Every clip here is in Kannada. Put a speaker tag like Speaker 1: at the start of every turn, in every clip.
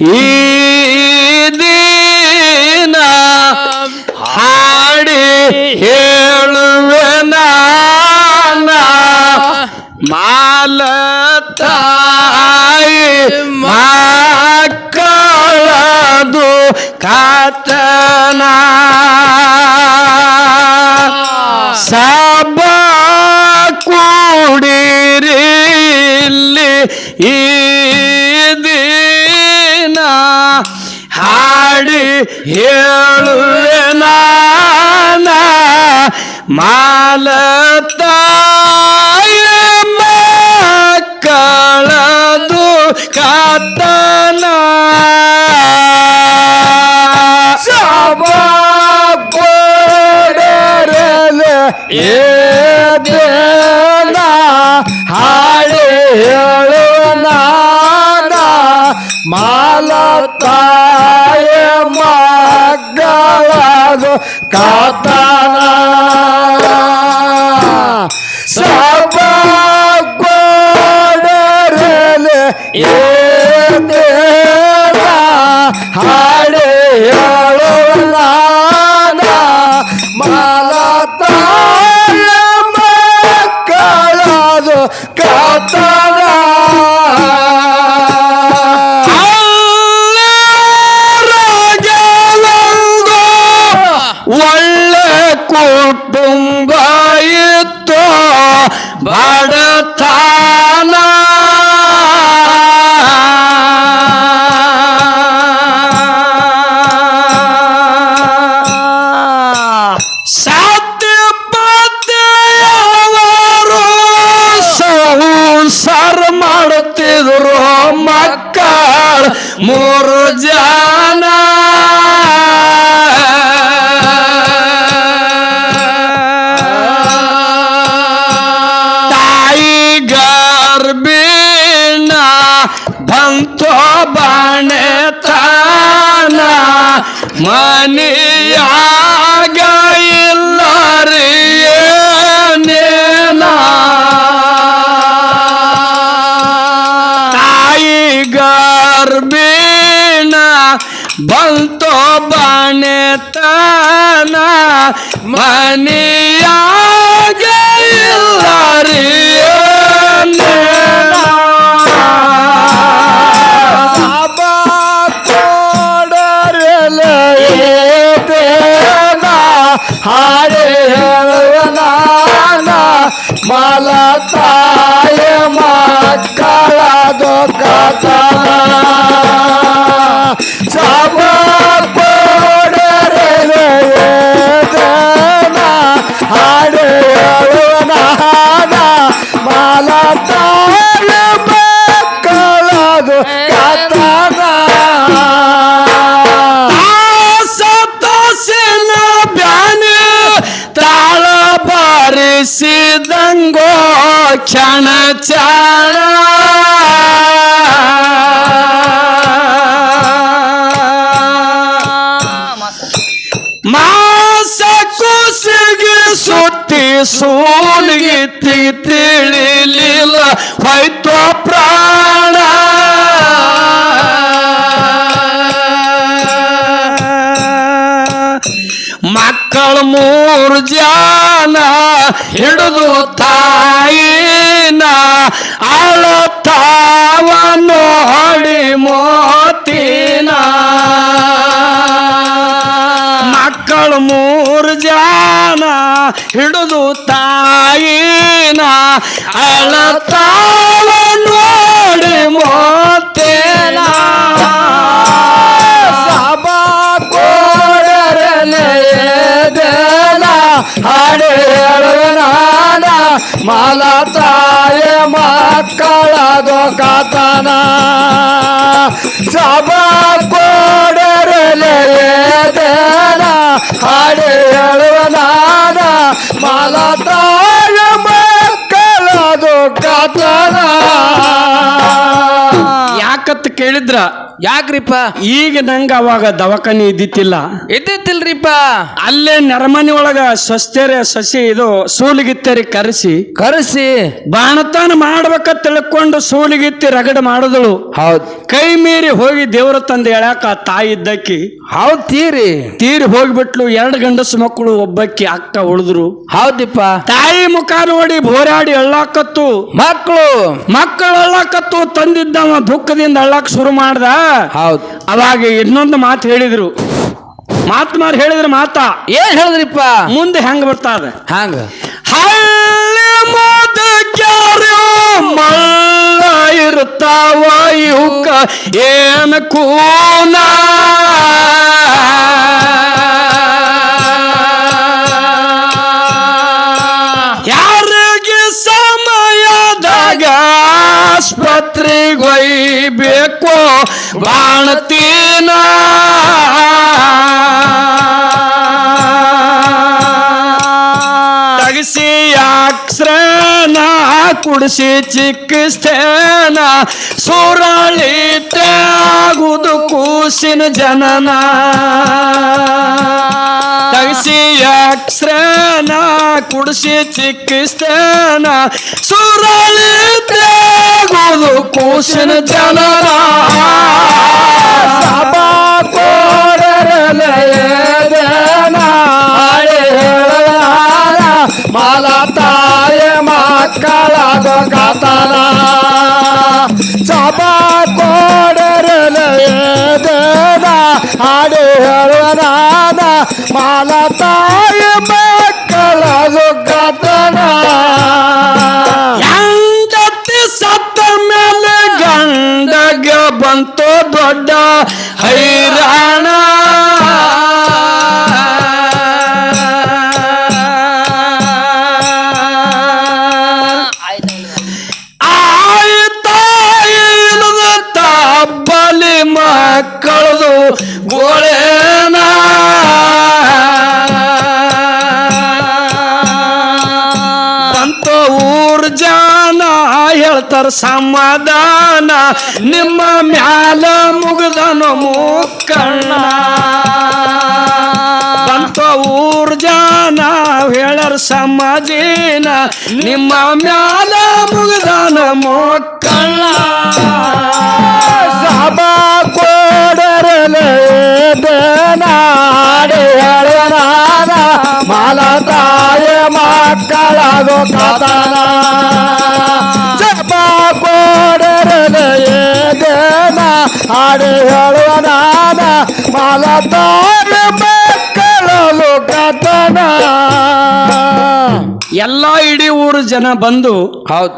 Speaker 1: ಈ ದಿನ ಹಾಡಿ ಹೇಳುವೆ ನಾನ ಮಾಲ ತಾಯಿ ಮಕ್ಕಳದು ಕಾತನ. ಸಬ ಕೂಡಿರಿಲ್ಲಿ ಈ ಹಾಡಿ ಹೇಳುವೆ ನಾನ ಮಾಲ ತಾಯ ಮಕ್ಕಳದು ಕಾತನ ಏನ ಹಾಡಿ ಹೇಳು ನಾನ ಮಾಲ ತಾಯ ಮಕ್ಕಳದು ಕಾತನ. ಸಬ ಕೊಡರಲೆ ಏನ ಹಾಡಿ ಮಾಡುತ್ತಿದ್ರು ಮಕ್ಕಳ ಮೂರು ಜನ. ತಾಯಿ ಗರ್ಭಿಣ ಬಂತೋ ಬಾಣೆ ತಾನ ಮನೆಯಾಗ ಬಂತೋ ಬಾಣೆ ತನ ಮನೆಯಾಗ ಬಾರಿಸಿದಂಗೋ ಕ್ಷಣ ಚಾಣ ಮಾಸ ಕುಸಿಗೆ ಸುತ್ತಿ ಸೂಲಿಗೆ ತಿಳಿಲಿಲ್ಲ. ಹೋಯ್ತು ಮೂರು ಜನ ಹಿಡಿದು ತಾಯಿನ ಅಳತಾವ ನೋಡಿ ಮೋತಿನ. ಮಕ್ಕಳು ಮೂರು ಜನ ಹಿಡಿದು ತಾಯಿನ ಅಳತಾವ ನೋಡಿ ಮೋತೇನ ಹಾಡೆ ಹೇಳುವನಾನ ಮಾಲ ತಾಯ ಮಕ್ಕಳ ದೊಕತನ ಸಭಾ ಕೋಡರಲೆ ದೇನ ಹಾಡೆ ಹೇಳುವನಾನ ಮಾಲ ತಾಯ ಮಕ್ಕಳ ದೊಕತನ ಯಾಕತ್ ಕೇಳಿದ್ರ?
Speaker 2: ಯಾಕ್ರಿಪ್ಪ?
Speaker 1: ಈಗ ನಂಗ ಅವಾಗ ದವಾಖಾನಿ ಇದ್ದಿತ್ತಿಲ್ಲ.
Speaker 2: ಇದ್ದಿತ್ತಿಲ್ರಿಪ್ಪ?
Speaker 1: ಅಲ್ಲೇ ನೆರಮನಿ ಒಳಗ ಸ್ವಸ್ಥರೇ ಸಸಿ ಇದು ಸೂಲಿಗಿತ್ತರಿ ಕರೆಸಿ.
Speaker 2: ಕರೆಸಿ?
Speaker 1: ಬಾಣತಾನ ಮಾಡ್ಬೇಕ ತಿಳ್ಕೊಂಡು ಸೂಲಿಗಿತ್ತಿ ರಗಡ ಮಾಡಿದಳು.
Speaker 2: ಹೌದ್.
Speaker 1: ಕೈ ಮೀರಿ ಹೋಗಿ ದೇವ್ರ ತಂದೆ ಆ ತಾಯಿ ಇದ್ದಕ್ಕಿ.
Speaker 2: ಹೌದ್ ತೀರಿ.
Speaker 1: ತೀರಿ ಹೋಗ್ಬಿಟ್ಲು ಎರಡು ಗಂಡಸು ಮಕ್ಕಳು ಒಬ್ಬಕ್ಕಿ ಅಕ್ಕ ಉಳಿದ್ರು.
Speaker 2: ಹೌದಿಪ್ಪ.
Speaker 1: ತಾಯಿ ಮುಖ ನೋಡಿ ಬೋರಾಡಿ ಅಳ್ಳಾಕತ್ತು.
Speaker 2: ಮಕ್ಕಳು
Speaker 1: ಮಕ್ಕಳು ಅಳ್ಳಾಕತ್ತು ತಂದಿದ್ದವ ದುಃಖದಿಂದ ಅಳ್ಳಾಕ್ ಶುರು ಮಾಡ್ದ.
Speaker 2: ಹೌದ್.
Speaker 1: ಅವಾಗ ಇನ್ನೊಂದು ಮಾತು ಹೇಳಿದ್ರು. ಮಾತು ಮಾರು ಹೇಳಿದ್ರೆ ಮಾತಾ.
Speaker 2: ಏನ್ ಹೇಳಿದ್ರಿಪ್ಪ?
Speaker 1: ಮುಂದೆ ಹೆಂಗ್ ಬರ್ತಾ
Speaker 2: ಹಂಗ?
Speaker 1: ಹಳ್ಳಿ ಮುದುಕ್ಯಾರು ಮಳ್ಳ ಇರ್ತಾವ ಇವಕ್ಕ ಏನ ಕೂನ? ಆಸ್ಪತ್ರೆಗೆ ಒಯ್ಬೇಕು ಬಾಣತೀನ ತಗಸಿ ಅಕ್ಷರನ ಕುಡಿಸಿ ಚಿಕಿತ್ಸೆನ ಸುರಳಿ ಆಗುದು ಕೂಸಿನ ಜನನ ತಗಸಿ ಅಕ್ಷರನ ಕುಡಿಸಿ ಚಿಕಿತ್ಸೆನ ಸುರಳಿ ಆಗುದು ಕೋಶನ ಜನರ
Speaker 3: ಸಭಾ ಕೋಡರಲೆಯೇನ ಹಾಡಿ ಹೇಳಲಾರ, ಮಾಲ ತಾಯ ಮಕ್ಕಳದು ಕತನ ಸಭಾ ಕೋಡರಲೆಯೇನ ಹಾಡಿ ಹೇಳಲಾರ, ಮಾಲ
Speaker 1: ಬಂತು ದೊಡ್ಡ ಹೈರಾಣ. ಆಯ್ತಾ ಬಲಿ ಮಕ್ಕಳದು ಗೋಳೇನ ಹೇಳ್ತಾರ ಸಮಾಧಾನ, ನಿಮ್ಮ ಮ್ಯಾಲ ಮುಗ್ದನು ಮುಕ್ಕಣ್ಣ ಬಂತ ಊರ್ ಹೇಳರ್ ಸಮಾಜಿನ ನಿಮ್ಮ ಮ್ಯಾಲ ಮುಗ್ದನ ಮುಕ್ಕಣ್ಣ
Speaker 3: ಸಭಾ ಕೋಡರಲೇನ ಮಾಲತಾಯ ಮಕ್ಕಳಾಗೋ ಮಾಲ ಹಾಡಿ ಹೇಳುವನಾದ ಮಾಲ ತಾಯ ಮಕ್ಕಳದು ಕಥನ
Speaker 1: ಎಲ್ಲ ಇಡೀ ಊರು ಜನ ಬಂದು
Speaker 2: ಹೌದು.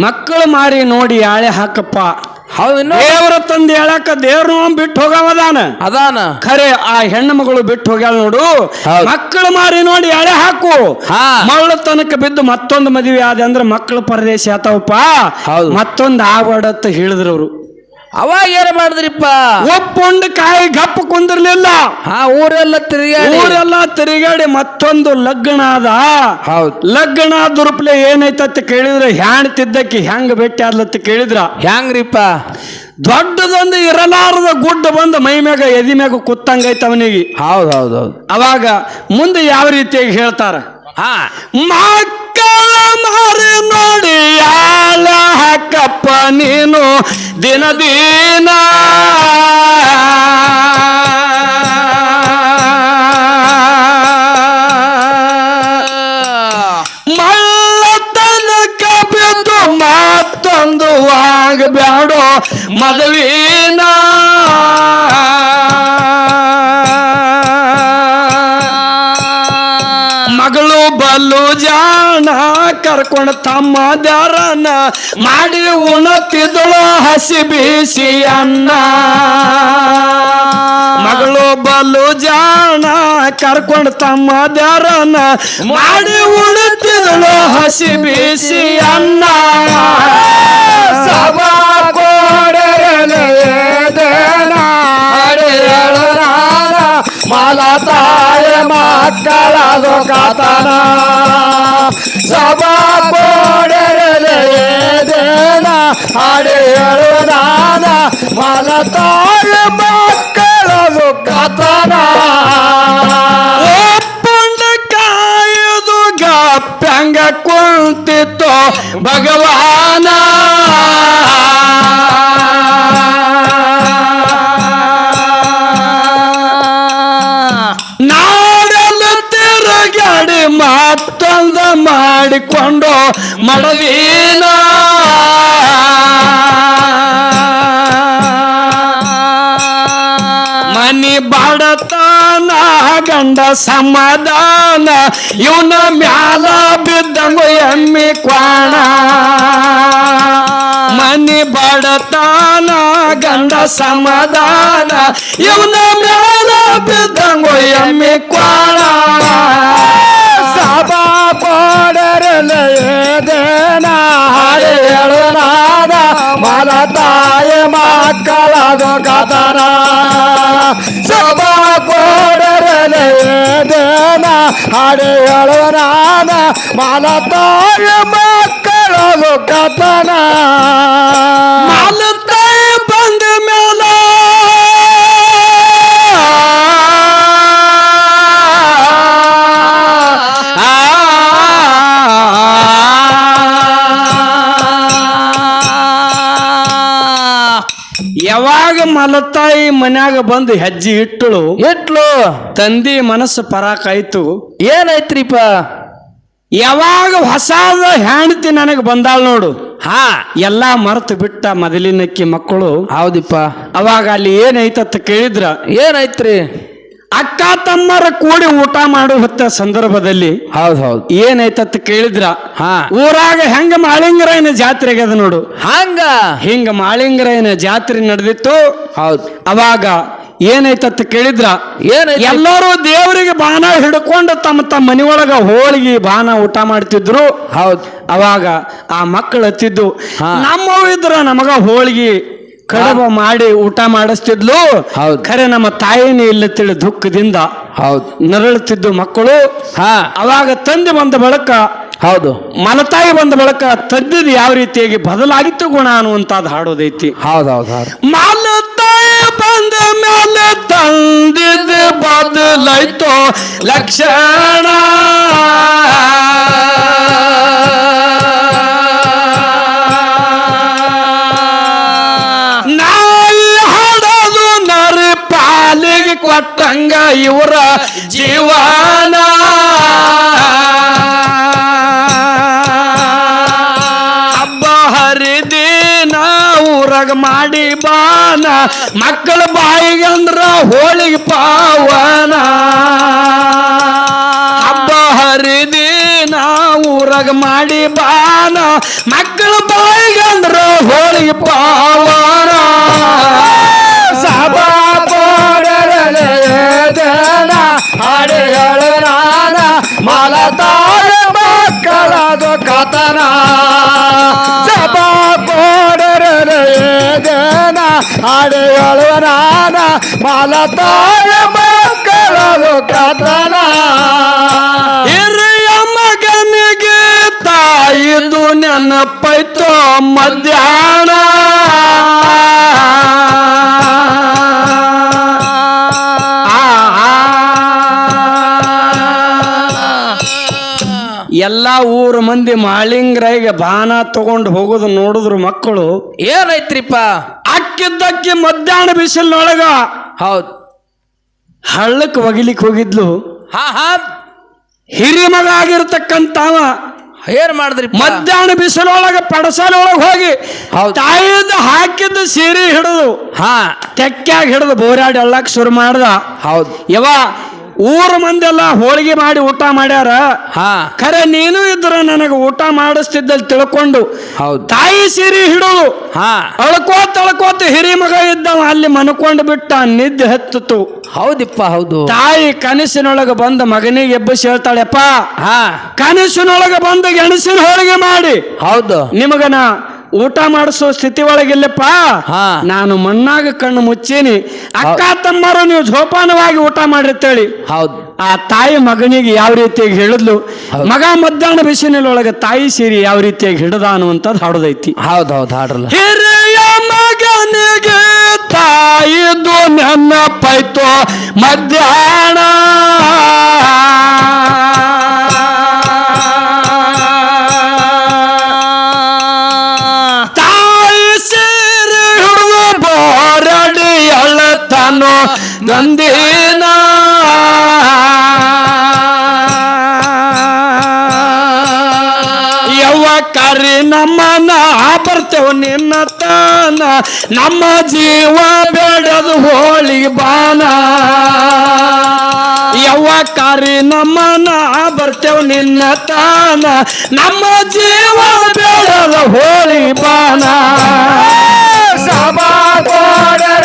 Speaker 1: ಮಕ್ಕಳು ಮಾರಿ ನೋಡಿ ಆಳೆ ಹಾಕಪ್ಪ.
Speaker 2: ಹೌದು
Speaker 1: ದೇವರ ತಂದೆ ಹೇಳಕ ದೇವ್ರ ಬಿಟ್ಟು ಹೋಗವದಾನ
Speaker 2: ಅದಾನ.
Speaker 1: ಖರೆ ಆ ಹೆಣ್ಣು ಮಗಳು ಬಿಟ್ಟು ಹೋಗ್ಯಾಳ ನೋಡು. ಮಕ್ಕಳು ಮಾರಿ ನೋಡಿ ಎಳೆ ಹಾಕು.
Speaker 2: ಹಾ.
Speaker 1: ಮಳ್ಳ ತನಕ ಬಿದ್ದು ಮತ್ತೊಂದು ಮದುವೆ ಆದ ಅಂದ್ರೆ ಮಕ್ಕಳು ಪರದೇಶ ಆತಾವಪ್ಪ.
Speaker 2: ಹೌದು.
Speaker 1: ಮತ್ತೊಂದು ಆಗ್ಬಾರ್ದತ್ತ ಹೇಳಿದ್ರು ಅವರು.
Speaker 2: ಅವಾಗ ಏನ್ ಮಾಡಿದ್ರಿಪ್ಪ?
Speaker 1: ಒಪ್ಪೊಂದು ಕಾಯಿ ಗಪ್ಪ ಕುಂದಿರ್ಲಿಲ್ಲ.
Speaker 2: ಹಾ ಊರೆಲ್ಲ ತಿರುಗಾಡಿ.
Speaker 1: ಊರೆಲ್ಲ ತಿರುಗಾಡಿ ಮತ್ತೊಂದು ಲಗ್ನ ಅದ
Speaker 2: ಹೌದು.
Speaker 1: ಲಗ್ನ ದುರುಪ್ಲೆ ಏನೈತತ್ತ ಕೇಳಿದ್ರೆ ಹ್ಯಾಣ್ ತಿದ್ದಕ್ಕೆ ಹೆಂಗ್ ಭೇಟಿ ಆದ್ಲತ್ತ ಕೇಳಿದ್ರ.
Speaker 2: ಹೆಂಗ್ರಿಪ್ಪ
Speaker 1: ದೊಡ್ಡದೊಂದು ಇರಲಾರದ ಗುಡ್ಡ ಬಂದು ಮೈ ಮ್ಯಾಗ ಎದಿ ಮ್ಯಾಗ ಕುತ್ತಂಗೈತ ಅವನಿಗೆ.
Speaker 2: ಹೌದು ಹೌದು ಹೌದ್.
Speaker 1: ಅವಾಗ ಮುಂದೆ ಯಾವ ರೀತಿಯಾಗಿ ಹೇಳ್ತಾರ?
Speaker 2: ಹಾ.
Speaker 1: ಮಕ್ಕಳ ಮಾರಿ ನೋಡಿ ಯಾಲ ಹಾಕಪ್ಪ ನೀನು ದಿನ ದಿನ. ಕರ್ಕೊಂಡು ತಮ್ಮ ದ್ಯಾರನ ಮಾಡಿ ಉಣತಿದಳು ಹಸಿ ಬೀಸಿ ಅನ್ನ. ಮಗಳು ಬಲು ಜಾಣ ಕರ್ಕೊಂಡು ತಮ್ಮ ದ್ಯಾರನ ಮಾಡಿ ಉಣತಿದಳು ಹಸಿ ಬೀಸಿ ಅನ್ನ.
Speaker 3: ಸಭಾ ಕೋಡರಲೇನ ಹಾಡಿ ಮಾಲ ತಾಯ ಮಕ್ಕಳದು ಕಥನ ಸಭಾ ಕೋಡರಲೇದೇನ ಹಾಡು ಹೇಳು ನಾನ ಮಲತಾಳ ಮಕ್ಕಳದು ಕಥನ
Speaker 1: ಪುಂಡಕಾಯದು ಗಪ್ಪ್ಯಂಗ ಕುಂತಿತ್ತು ಭಗವಾನ. ಮಾಡಿಕೊಂಡು ಮಡವೀನ ಮನಿ ಬಡತನ, ಗಂಡ ಸಮಾಧಾನ, ಇವನ ಮ್ಯಾಲ ಬಿದ್ದಂಗು ಎಮ್ಮಿ ಕ್ವಾಣ. ಮನಿ ಬಡತನ, ಗಂಡ ಸಮಾಧಾನ, ಇವನ ಮ್ಯಾಲ ಬಿದ್ದಂಗು ಎಮ್ಮಿ ಕ್ವಾಣ.
Speaker 3: ಮಲ ತಾಯಿ ಮಕ್ಕಳದು ಕಥನ ಸಭಾ ಕೊಡರಲು ಹಾಡಿ ಹೇಳುನಾದ ಮಲ
Speaker 1: ಮಾಲತಾಯಿ ಮಲತಾಯಿ ಮನ್ಯಾಗ ಬಂದು ಹೆಜ್ಜೆ ಇಟ್ಟಳು.
Speaker 2: ಇಟ್ಲು.
Speaker 1: ತಂದಿ ಮನಸ್ಸು ಪರಾಕಾಯ್ತು.
Speaker 2: ಏನಾಯ್ತ್ರಿಪ್ಪ?
Speaker 1: ಯಾವಾಗ ಹೊಸಾದ ಹೆಂಡತಿ ನನಗೆ ಬಂದಾಳ ನೋಡು.
Speaker 2: ಹಾ.
Speaker 1: ಎಲ್ಲಾ ಮರೆತು ಬಿಟ್ಟ ಮೊದಲಿನಕ್ಕಿ ಮಕ್ಕಳು.
Speaker 2: ಹೌದಿಪ್ಪ.
Speaker 1: ಅವಾಗ ಅಲ್ಲಿ ಏನೈತತ್ತ ಕೇಳಿದ್ರ.
Speaker 2: ಏನೈತ್ರಿ
Speaker 1: ಅಕ್ಕ ತಮ್ಮರ ಕೂಡಿ ಊಟ ಮಾಡೋ ಹೊತ್ತ ಸಂದರ್ಭದಲ್ಲಿ
Speaker 2: ಹೌದ್ ಹೌದು.
Speaker 1: ಏನೈತತ್ತ ಕೇಳಿದ್ರ?
Speaker 2: ಹಾ.
Speaker 1: ಊರಾಗ ಹೆಂಗ ಮಾಳಿಂಗರಾಯನ ಜಾತ್ರೆ ಅದ ನೋಡು.
Speaker 2: ಹಂಗ?
Speaker 1: ಹಿಂಗ ಮಾಳಿಂಗರಾಯನ ಜಾತ್ರೆ ನಡೆದಿತ್ತು.
Speaker 2: ಹೌದು.
Speaker 1: ಅವಾಗ ಏನಾಯ್ತತ್ ಕೇಳಿದ್ರ?
Speaker 2: ಏನೈತಿ
Speaker 1: ಎಲ್ಲರೂ ದೇವರಿಗೆ ಬಾಣ ಹಿಡ್ಕೊಂಡು ತಮ್ಮ ತಮ್ಮ ಮನೆಯೊಳಗ ಹೋಳಿಗೆ ಬಾಣ ಊಟ ಮಾಡ್ತಿದ್ರು.
Speaker 2: ಹೌದ್.
Speaker 1: ಅವಾಗ ಆ ಮಕ್ಕಳು ಹತ್ತಿದ್ದು. ನಮ್ಮವ್ ಇದ್ರ ನಮಗ ಹೋಳಿಗೆ ಕಡುಬ ಮಾಡಿ ಊಟ ಮಾಡಿಸ್ತಿದ್ಲು.
Speaker 2: ಹೌದು.
Speaker 1: ಖರೆ ನಮ್ಮ ತಾಯಿನೇ ಇಲ್ಲ ತಿಳಿ ದುಃಖದಿಂದ.
Speaker 2: ಹೌದು.
Speaker 1: ನರಳುತ್ತಿದ್ದು ಮಕ್ಕಳು.
Speaker 2: ಹಾ.
Speaker 1: ಅವಾಗ ತಂದೆ ಬಂದ ಬಳಕ
Speaker 2: ಹೌದು.
Speaker 1: ಮಲತಾಯಿ ಬಂದ ಬಳಕ ತಂದಿದ್ ಯಾವ ರೀತಿಯಾಗಿ ಬದಲಾಗಿತ್ತು ಗುಣ ಅನ್ನುವಂಥದ್ದು ಹಾಡೋದೈತಿ.
Speaker 2: ಹೌದೌದು ಹೌದು. ಹೌದ್
Speaker 1: ಮಲತಾಯಿ ಬಂದ ಮೇಲೆ ತಂದಿದ್ ಬದಲಾಯ್ತು. ಲಕ್ಷಣ. ಕೊಟ್ಟಂಗ ಇವರ ಜೀವನ. ಹಬ್ಬ ಹರಿದಿನ ಊರಾಗ ಮಾಡಿ ಬಾನ, ಮಕ್ಕಳ ಬಾಯಿಗಂದ್ರ ಹೋಳಿಗೆ ಪಾವನ. ಹಬ್ಬ ಹರಿದಿನ ಊರಾಗ ಮಾಡಿ ಬಾನ, ಮಕ್ಕಳ ಬಾಯಿಗಂದ್ರ ಹೋಳಿಗೆ ಪಾವನ.
Speaker 3: ಮಕ್ಕಳದು ಜಪ ಕೋಡರಲೇದನ ಕೊಡರಲು ನಾನ ಹಾಡಿ ಹೇಳುವನಾದ ಮಲ ತಾಯಿ ಮಕ್ಕಳದು ಕಥನ
Speaker 1: ಹಿರಿಯ ಮಗನಿಗೆ ತಾಯಿದು ನೆನಪೈತೋ ಮಧ್ಯಾಹ್ನ ಎಲ್ಲ ಊರ ಮಂದಿ ಮಾಳಿಂಗ್ರಾಯಿಗೆ ಬಾನ ತಗೊಂಡು ಹೋಗೋದು ನೋಡಿದ್ರು ಮಕ್ಕಳು
Speaker 2: ಏನೈತ್ರಿಪ್ಪ
Speaker 1: ಅಕ್ಕಿದ್ದಕ್ಕಿ ಮಧ್ಯಾಹ್ನ ಬಿಸಿಲಿನೊಳಗ
Speaker 2: ಹೌದು.
Speaker 1: ಹಳ್ಳಕ್ಕೆ ಒಗಿಲಿಕ್ಕೆ ಹೋಗಿದ್ಲು.
Speaker 2: ಹಾ ಹಾ.
Speaker 1: ಹಿರಿ ಮಗ ಆಗಿರ್ತಕ್ಕಂತ
Speaker 2: ಏನ್ ಮಾಡಿದ್ರಿ
Speaker 1: ಮಧ್ಯಾಹ್ನ ಬಿಸಿಲೊಳಗ ಪಡಸಾಲೊಳಗೆ ಹೋಗಿ
Speaker 2: ಹೌದು.
Speaker 1: ತಾಯಿದ ಹಾಕಿದ್ದ ಸೀರೆ ಹಿಡಿದು
Speaker 2: ಹಾ.
Speaker 1: ತೆಕ್ಕ್ಯಾಗ ಹಿಡಿದು ಬೋರಾಡಿ ಅಳ್ಳಕ್ ಶುರು ಮಾಡ್ದ.
Speaker 2: ಹೌದು.
Speaker 1: ಯವ ಊರ ಮಂದೆಲ್ಲ ಹೋಳಿಗೆ ಮಾಡಿ ಊಟ ಮಾಡ್ಯಾರ.
Speaker 2: ಹಾ.
Speaker 1: ಖರೆ ನೀನು ಇದ್ರ ನನಗೆ ಊಟ ಮಾಡಿಸ್ತಿದ್ದಲ್ಲಿ ತಿಳ್ಕೊಂಡು
Speaker 2: ಹೌದು.
Speaker 1: ತಾಯಿ ಸೀರೆ ಹಿಡಿದು
Speaker 2: ಹಾ.
Speaker 1: ಅಳ್ಕೋತ ಅಳ್ಕೋತ ಹಿರಿ ಮಗ ಇದ್ದವ ಅಲ್ಲಿ ಮನ್ಕೊಂಡು ಬಿಟ್ಟ ನಿದ್ದೆ ಹತ್ತಿತು.
Speaker 2: ಹೌದಿಪ್ಪ ಹೌದು.
Speaker 1: ತಾಯಿ ಕನಸಿನೊಳಗೆ ಬಂದ ಮಗನಿಗೆ ಎಬ್ಬಿಸಿ ಹೇಳ್ತಾಳೆಪ್ಪ
Speaker 2: ಹಾ.
Speaker 1: ಕನಸಿನೊಳಗೆ ಬಂದ ಗೆಣಸಿನ ಹೋಳಿಗೆ ಮಾಡಿ.
Speaker 2: ಹೌದು.
Speaker 1: ನಿಮಗನ ಊಟ ಮಾಡಿಸೋ ಸ್ಥಿತಿ ಒಳಗಿಲ್ಲಪ್ಪ.
Speaker 2: ಹಾ.
Speaker 1: ನಾನು ಮಣ್ಣಾಗ ಕಣ್ಣು ಮುಚ್ಚೀನಿ. ಅಕ್ಕ ತಮ್ಮರು ನೀವು ಜೋಪಾನವಾಗಿ ಊಟ ಮಾಡಿರ್ತೇಳಿ.
Speaker 2: ಹೌದು.
Speaker 1: ಆ ತಾಯಿ ಮಗನಿಗೆ ಯಾವ ರೀತಿಯಾಗಿ ಹೇಳಿದ್ಲು?
Speaker 2: ಹೌದು.
Speaker 1: ಮಗ ಮಧ್ಯಾಹ್ನ ಬಿಸಿಲಿನೊಳಗೆ ತಾಯಿ ಸೇರಿ ಯಾವ ರೀತಿಯಾಗಿ ಹಿಡದ ಅನ್ನುವಂಥದ್ದು ಹಾಡೋದೈತಿ.
Speaker 2: ಹೌದೌದು ಹಾಡಲ್ಲ ಹಾಡ್ರಲ್ಲ.
Speaker 1: ಹಿರಿಯ ಮಗನಿಗೆ ತಾಯಿದು ಪೈತೋ ಮಧ್ಯಾಹ್ನ. ದಂಧೇನ ಯವ್ವ ಕರಿ ನಮ್ಮನ ಬರ್ತೇವ ನಿನ್ನ ತಾನ. ನಮ್ಮ ಜೀವ ಬೇಡದು ಹೋಳಿ ಬಾನ. ಯವ್ವ ಕರಿ ನಮ್ಮನ ಬರ್ತೇವ ನಿನ್ನ ತಾನ. ನಮ್ಮ ಜೀವ ಬೇಡದ ಹೋಳಿ ಬಾನ.
Speaker 3: ಸಭಾ
Speaker 1: ಕೋಡರ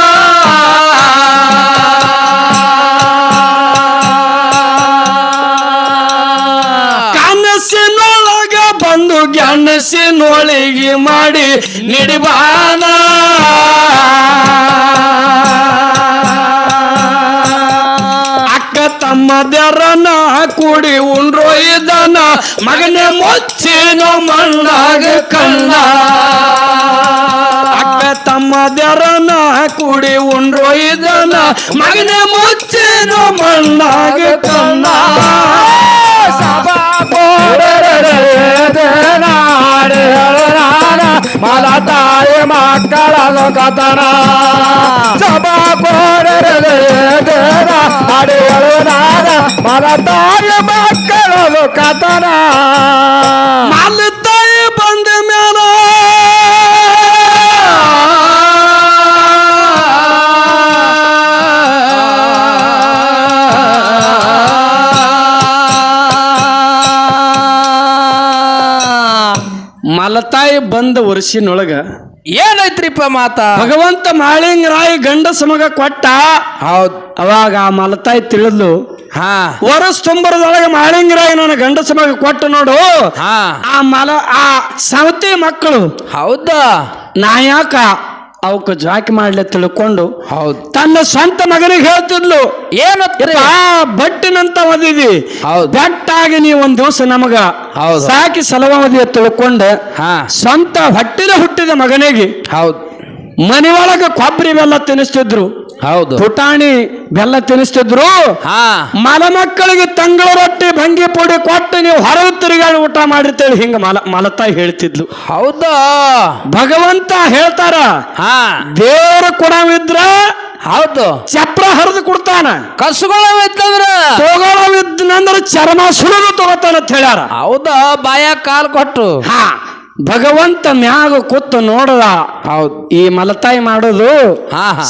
Speaker 1: ಗೆಣಸಿನೊಳಗೆ ಮಾಡಿ ನಿಡಿಬಾನ. ಅಕ್ಕ ತಮ್ಮದರನ ಕೂಡಿ ಉಂಡ್ರೋ ಇದನ ಮಗನೇ ಮುಚ್ಚಿನ ಮಣ್ಣಾಗ ಕಣ್ಣ. ಅಕ್ಕ ತಮ್ಮದರನ ಕೂಡಿ ಉಂಡ್ರೋ ಇದನ ಮಗನೇ ಮುಚ್ಚಿನ ಮಣ್ಣಾಗ ಕಣ್ಣ.
Speaker 3: ಸಭಾ ನಾಡೆ ಹೇಳನಾನ ಮಲ ತಾಯಿ ಮಕ್ಕಳದು ಕಥನ. ಸಭಾ ನಾಡೆ ಹೇಳನಾನ ಮಲ ತಾಯಿ ಮಕ್ಕಳದು ಕಥನ.
Speaker 1: ಮಾಲತಾಯಿ ಮಲತಾಯಿ ಬಂದ ವರ್ಷಿನೊಳಗ
Speaker 2: ಏನೈತ್ರಿಪ್ಪ ಮಾತ?
Speaker 1: ಭಗವಂತ ಮಾಳಿಂಗರಾಯಿ ಗಂಡ ಸಮಗ ಕೊಟ್ಟ.
Speaker 2: ಹೌದ್.
Speaker 1: ಅವಾಗ ಆ ಮಲತಾಯಿ ತಿಳಿದ್ಲು
Speaker 2: ಹಾ.
Speaker 1: ವರಸ್ ತುಂಬರದೊಳಗೆ ಮಾಳಿಂಗರಾಯಿ ನನ್ನ ಗಂಡ ಸಮಗ ಕೊಟ್ಟ ನೋಡು.
Speaker 2: ಹಾ.
Speaker 1: ಆ ಮಲ ಆ ಸವತಿ ಮಕ್ಕಳು
Speaker 2: ಹೌದಾ?
Speaker 1: ನಾಯಕ ಅವಕ್ಕೆ ಜಾಕಿ ಮಾಡ್ಲಿ ತಿಳ್ಕೊಂಡು
Speaker 2: ಹೌದು.
Speaker 1: ತನ್ನ ಸ್ವಂತ ಮಗನಿಗೆ ಹೇಳ್ತಿದ್ಲು
Speaker 2: ಏನು
Speaker 1: ಆ ಬಟ್ಟಿನಂತ ಓದಿದಿ.
Speaker 2: ಹೌದ್.
Speaker 1: ಬೆಟ್ಟಾಗಿ ನೀವು ಒಂದ್ ದಿವಸ ನಮಗ
Speaker 2: ಹೌದು.
Speaker 1: ಸಾಕಿ ಸಲವಾದಿಯ ತಿಳ್ಕೊಂಡು
Speaker 2: ಹಾ.
Speaker 1: ಸ್ವಂತ ಹೊಟ್ಟಿನ ಹುಟ್ಟಿದ ಮಗನಿಗೆ
Speaker 2: ಹೌದ್.
Speaker 1: ಮನೆ ಒಳಗ ಕೊಬ್ಬರಿ ಬೆಲ್ಲ ತಿನ್ನಿಸ್ತಿದ್ರು.
Speaker 2: ಹೌದು.
Speaker 1: ಪುಟಾಣಿ ಬೆಲ್ಲ ತಿನ್ನಿಸ್ತಿದ್ರು.
Speaker 2: ಹಾ.
Speaker 1: ಮಲ ಮಕ್ಕಳಿಗೆ ತಂಗಳ ರೊಟ್ಟಿ ಭಂಗಿ ಪುಡಿ ಕೊಟ್ಟು ನೀವು ಹೊರಗೆ ತಿರುಗಾಡಿ ಊಟ ಮಾಡಿರ್ತೇಳಿ ಹಿಂಗ ಮಲ ಮಲತಾಯಿ ಹೇಳ್ತಿದ್ಲು.
Speaker 2: ಹೌದಾ?
Speaker 1: ಭಗವಂತ ಹೇಳ್ತಾರ
Speaker 2: ಹಾ.
Speaker 1: ದೇವರ ಕೊಡವಿದ್ರ
Speaker 2: ಹೌದು.
Speaker 1: ಚಪ್ರ ಹರಿದು ಕೊಡ್ತಾನ.
Speaker 2: ಕಸುಗಳವಿತ್ತಂದ್ರ
Speaker 1: ತಗೊಳವಿದ್ನಂದ್ರ ಚರ್ಮ ಸುಳಿದು ತಗೋತಾನ ಅಂತ ಹೇಳ್ಯಾರ.
Speaker 2: ಹೌದಾ? ಬಾಯ ಕಾಲ್ ಕೊಟ್ಟು
Speaker 1: ಹಾ. ಭಗವಂತ ಮ್ಯಾಗ ಕೂತು ನೋಡದ
Speaker 2: ಹೌದು.
Speaker 1: ಈ ಮಲತಾಯಿ ಮಾಡೋದು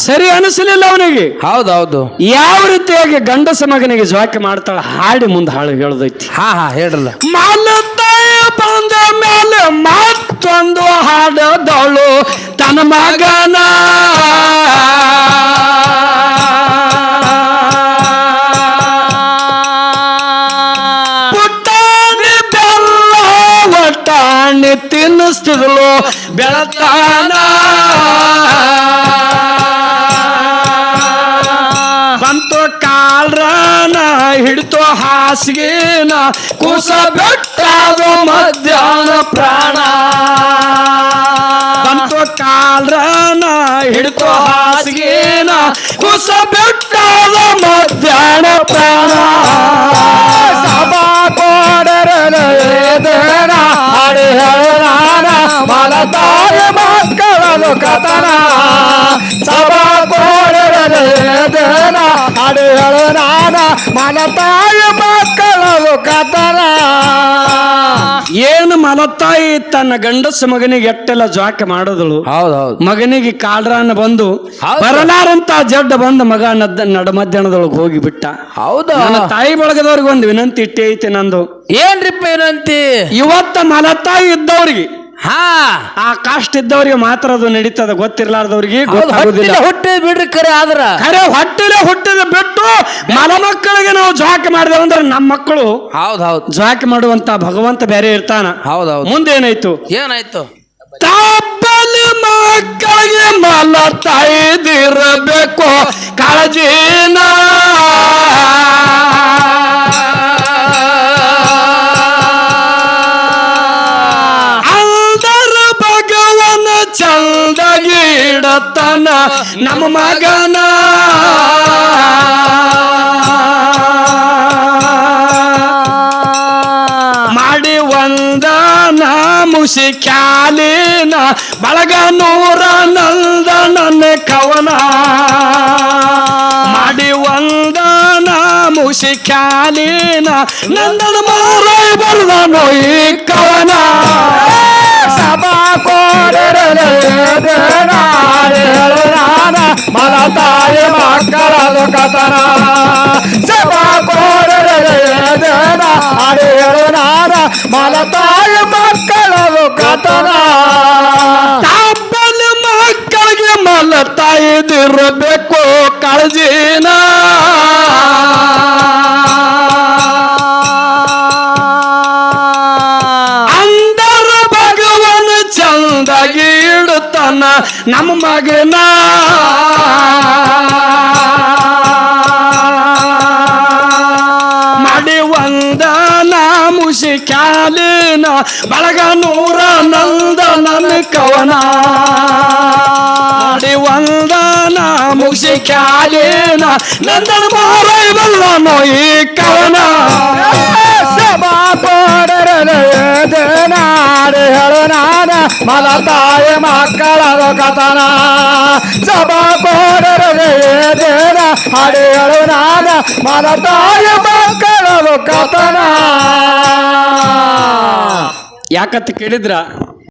Speaker 1: ಸರಿ ಅನಿಸಲಿಲ್ಲ ಅವನಿಗೆ.
Speaker 2: ಹೌದೌದು
Speaker 1: ಯಾವ ರೀತಿಯಾಗಿ ಗಂಡಸ ಮಗನಿಗೆ ಜಾಕೆ ಮಾಡ್ತಾಳ ಹಾಡಿ ಮುಂದೆ ಹಾಳು ಹೇಳದೈತಿ.
Speaker 2: ಹಾ ಹಾ ಹೇಳ್ರಲ್ಲ.
Speaker 1: ಮಲತಾಯಿ ಬಂದ ಮೇಲೆ ಮತ್ತೊಂದು ಹಾಡದಳು ತನ್ನ ಮಗನ ಹಾಸಿಗೆನ ಕುಸ ಬೆಟ್ಟದು ಮಧ್ಯಾಹ್ನ ಪ್ರಾಣ. ಬಂತು ಕಾಲ್ರನ ಹಿಡಿತು ಹಾಸಿಗೆನ ಕುಸ ಬೆಟ್ಟದ ಮಧ್ಯಾಹ್ನ ಪ್ರಾಣ.
Speaker 3: ಸಭಾ ಕೋಡರಲೇದನ ಹರಿ ಹೇಳನಾನ ಮಲ ತಾಯಿ ಮಕ್ಕಳದು ಕಥನ ಸಭಾ ಕೋಡರಲೇದನ ಹರಿ ಹೇಳನಾನ ಮಲ ತಾಯಿ ಕಾತಾರ ಕಥನ
Speaker 1: ಏನು ಮಲತಾಯಿ ತನ್ನ ಗಂಡಸ ಮಗನಿಗೆ ಎಟ್ಟೆಲ್ಲ ಜಾಕೆ ಮಾಡಿದಳು.
Speaker 2: ಹೌದೌದು ಹೌದ್.
Speaker 1: ಮಗನಿಗೆ ಕಾಲ್ರಾನ ಬಂದು
Speaker 2: ಹೌದು.
Speaker 1: ಬರಲಾರಂತ ಜಡ್ಡ ಬಂದ ಮಗ ನಡ್ ನಡ ಮಧ್ಯಾಹ್ನದೊಳಗೆ ಹೋಗಿ ಬಿಟ್ಟ
Speaker 2: ಹೌದಾ?
Speaker 1: ನನ್ನ ತಾಯಿ ಬಳಗದವ್ರಿಗೆ ಒಂದು ವಿನಂತಿ ಇಟ್ಟೆ ಐತಿ ನಂದು.
Speaker 2: ಏನ್ರಿಪ್ಪ ಏನಂತಿ
Speaker 1: ಇವತ್ತ ಮಲತಾಯಿ ಇದ್ದವ್ರಿಗೆ
Speaker 2: ಹಾ.
Speaker 1: ಆ ಕಾಸ್ಟ್ ಇದ್ದವ್ರಿಗೆ ಮಾತ್ರ ಅದು ನಡೀತದ. ಗೊತ್ತಿರ್ಲಾರ್ದವ್ರಿಗೆ ಗೊತ್ತಾಗೋದಿಲ್ಲ.
Speaker 2: ಹೊಟ್ಟೆ ಬಿಡ್ರಿ ಕರೆ ಆದ್ರ.
Speaker 1: ಕರೆ ಹೊಟ್ಟೆಲೆ ಹುಟ್ಟಿದ ಬಿಟ್ಟು ಮಲ ಮಕ್ಕಳಿಗೆ ನಾವು ಜಾಕೆ ಮಾಡಿದೆವು ಅಂದ್ರೆ ನಮ್ಮ ಮಕ್ಕಳು
Speaker 2: ಹೌದ್ ಹೌದ್.
Speaker 1: ಜಾಕೆ ಮಾಡುವಂತ ಭಗವಂತ ಬೇರೆ ಇರ್ತಾನ.
Speaker 2: ಹೌದ್ ಹೌದ್.
Speaker 1: ಮುಂದೇನಾಯ್ತು?
Speaker 2: ಏನಾಯ್ತು?
Speaker 1: ತಪ್ಪಲಿ ಮಕ್ಕಳಿಗೆ ಮಲ ತಾಯಿದಿರಬೇಕು ಕಾಳಜಿನ. ಅಲ್ದರ ಭಗವನ ಚಂದಗಿ ಇಡತ್ತ ನೂರನ ನಮ್ಮ ಮಗನ. ಮಾಡಿ ಒಂದನ ಮುಸಿ ಕ್ಯಾಲಿನ ಬಳಗ ನೂರ ನಂದ ನನ್ನ ಕವನ. ಮಾಡಿ ಒಂದನ ಮುಸಿ ಕ್ಯಾಲಿನ ನಂದನ ಮಾರೈ ಬರ್ದನು ಈ ಕವನ.
Speaker 3: ಸಭಾ ಕೋಡರಲೆ ನಾಡೆ ಹೇಳು ನಾನ ಮಲ ತಾಯಿ ಮಕ್ಕಳದು ಕತನ ಸಭಾ ಕೋಡರಲೆ ನಾಡೆ ಹೇಳು ನಾನ ಮಲ ತಾಯಿ ಮಕ್ಕಳದು ಕತನ
Speaker 1: ತಾಪಲ್ ಮಕ್ಕಳಿಗೆ ಮಲತಾಯಿದಿರಬೇಕು ತಾಯಿದಿರಬೇಕು ಕಾಳಜಿನ. ಇಡುತ್ತಾನ ನಮ್ಮ ಮಗನ. ಮಾಡಿ ಒಂದನ ಮುಸಿ ಕ್ಯಾಲಿನ ಬಳಗ ನೂರ ನಂದ ನನ್ನ ಕವನ. ಮುಸಿ ಕ್ಯಾಲಿನ ನಂದನ ಮಾರೈ ನೋಯಿ ಕವನ.
Speaker 3: ಸಭಾ ಕೋಡರಲೆ ನಾಡೆ ಹೇಳು ನಾನ ಮಲ ತಾಯ ಮಕ್ಕಳದು ಕಥನ. ಸಭಾ ಕೋಡರಲೆ ಹಡೆ ಹೇಳು ನಾನ ಮಲ ತಾಯಿ ಮಕ್ಕಳದು ಕತನ
Speaker 1: ಯಾಕಂತ ಕೇಳಿದ್ರ?